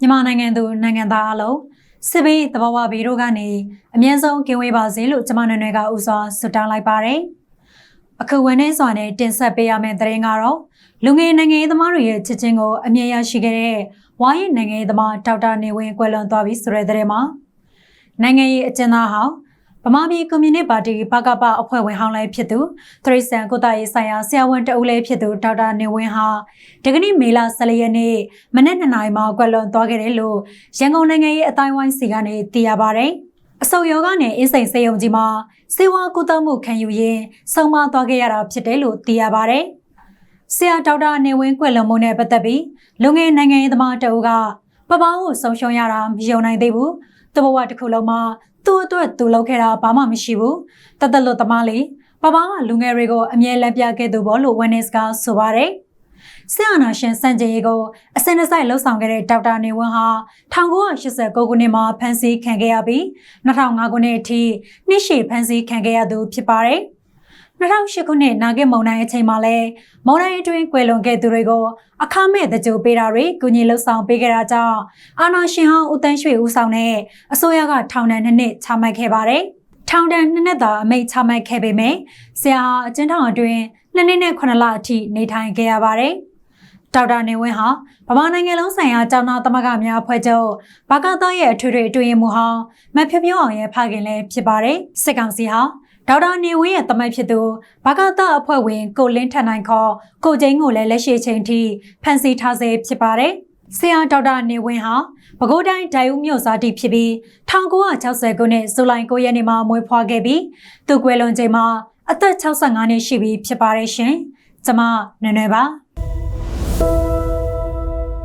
မြန်မာနိုင်ငံသူနိုင်ငံသားအလုံးစစ်ဘေးတဘာဝဘေးတို့ကနေအမြဲဆုံးကင်းဝေးပါစေလို့ကျွန်မနာနယ်ကဥစွာဆုတောင်းလိုက်ပါတယ်။အခုဝန်နေစွာနဲ့တင်ဆက်ပေးရမယ့်သတင်းကတော့လူငယ်နိုင်ငံရေးသမားတွေရဲ့ချစ်ချင်းကိုအမြဲရရှိခဲ့တဲ့ဝါရင်နိုင်ငံရေးသမားဒေါက်တာနေဝင်းကွယ်လွန်သွားပြီဆိုတဲ့သတင်းမှာနိုင်ငံရေးအကျဉ်းသားဟောင်း ဗမာပြည်ကွန်မြူနတီပါတီဘကပအဖွဲ့ဝင်ဟောင်းလည်းဖြစ်သူသရိษံကုသရေးဆိုင်ရာဆရာဝန်တဦးလည်းဖြစ်သူဒေါက်တာနေဝင်းဟာဒီကနေ့မေလ14ရက်နေ့မနက်2နာရီမှာကွယ်လွန်သွားခဲ့တယ်လို့ရန်ကုန်နိုင်ငံရေးအတိုင်းဝိုင်းစီကနေသိရပါဗျ။အဆုတ်ယောဂနဲ့အင်းစိန်စေယုံကြီးမှာစေဝါကုသမှုခံယူရင်းဆုံးမသွားခဲ့ရတာဖြစ်တယ်လို့သိရပါဗျ။ဆရာဒေါက်တာနေဝင်းကွယ်လွန်မှုနဲ့ပတ်သက်ပြီးလူငယ်နိုင်ငံရေးသမားတအုပ်ကပပကိုဆုံးရှုံးရတာမယုံနိုင်သေးဘူး။ တဘဝတစ်ခုလုံးမှာသူ့အတွက်သူလုပ်ခဲ့တာဘာမှမရှိဘူး။တသက်လို့တမလေးပပကလူငယ်တွေကိုအမြဲလမ်းပြခဲ့သူပေါ့လို့ဝက်နစ်ကဆိုပါတယ်။ဆရာနာရှင်စံကြေးကိုအစင်တစိုက်လှုပ်ဆောင်ခဲ့တဲ့ဒေါက်တာနေဝင်းဟာ1989ခုနှစ်မှာဖမ်းဆီးခံခဲ့ရပြီး2005ခုနှစ်အထိနှစ်ရှည်ဖမ်းဆီးခံခဲ့ရသူဖြစ်ပါတယ်။ 2008ခုနှစ်နာဂစ်မုံတိုင်းအချိန်မှာလဲမုံတိုင်းအတွင်းကွယ်လွန်ခဲ့သူတွေကိုအခမဲ့တကြိုပေးတာတွေကုညီလှုပ်ဆောင်ပေးခဲ့တာကြောင့်အာနာရှင်ဟောင်းဦးတန်းရွှေဦးဆောင်တဲ့အစိုးရကထောင်ဒဏ်နှစ်နှစ်ချမှတ်ခဲ့ပါတယ်။ထောင်ဒဏ်နှစ်နှစ်သာအမိန့်ချမှတ်ခဲ့ပေမဲ့ဆရာဟာအကျဉ်းထောင်အတွင်းနှစ်နှစ်နဲ့9လအထိနေထိုင်ခဲ့ရပါတယ်။ဒေါက်တာနေဝင်းဟာဗမာနိုင်ငံလုံးဆိုင်ရာကျောင်းသားသမဂ္ဂများအဖွဲ့ချုပ်ဘာကသောရဲ့အထွေထွေအတွင်းမှုဟောင်းမဖြပြအောင်ရဲ့ဖခင်လည်းဖြစ်ပါတယ်။စစ်ကောင်စီဟာ ဒေါက်တာနေဝင်းရဲ့တမိုက်ဖြစ်သူဘာကသအဖွဲ့ဝင် ကိုလင်းထန်နိုင်ခေါ်ကိုကျင်းကိုလည်းလက်ရှိချိန်ထိဖန်ဆီးထားဆဲဖြစ်ပါတယ်။ဆရာဒေါက်တာနေဝင်းဟာပဲခူးတိုင်းဒိုင်ဦးမြို့စားတိဖြစ်ပြီး1960ခုနှစ်ဇူလိုင်9ရက်နေ့မှာမွေးဖွားခဲ့ပြီးသူကွယ်လွန်ချိန်မှာအသက်65နှစ်ရှိပြီဖြစ်ပါတယ်ရှင်။ကျွန်မနွယ်နွယ်ပါ။